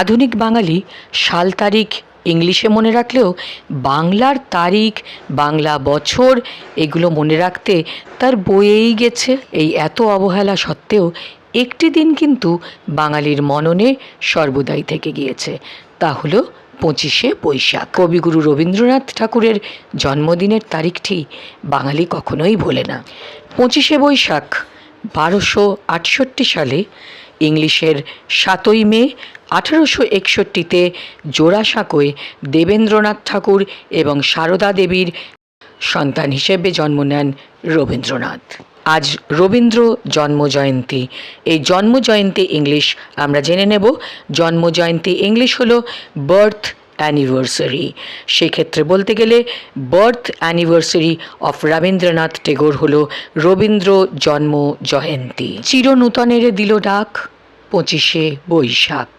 আধুনিক বাঙালি সাল তারিখ ইংলিশে মনে রাখলেও বাংলার তারিখ, বাংলা বছর এগুলো মনে রাখতে তার বয়েই গেছে। এই এত অবহেলা সত্ত্বেও একটি দিন কিন্তু বাঙালির মননে সর্বদাই থেকে গিয়েছে। তা হলো পঁচিশে বৈশাখ। কবিগুরু রবীন্দ্রনাথ ঠাকুরের জন্মদিনের তারিখটি বাঙালি কখনোই ভোলে না। পঁচিশে বৈশাখ, বারোশো আটষট্টি সালে ইংলিশের সাতই মে আঠারোশো একষট্টিতে জোড়াসাঁকোয় দেবেন্দ্রনাথ ঠাকুর এবং সারদা দেবীর সন্তান হিসেবে জন্ম নেন রবীন্দ্রনাথ। আজ রবীন্দ্র জন্মজয়ন্তী। এই জন্মজয়ন্তী ইংলিশ আমরা জেনে নেব। জন্মজয়ন্তী ইংলিশ হলো বার্থ অ্যানিভার্সারি। সেক্ষেত্রে বলতে গেলে birth anniversary of Rabindranath Tagore হলো রবীন্দ্র জন্ম জয়ন্তী চিরনূতনের দিল ডাক। পঁচিশে বৈশাখ।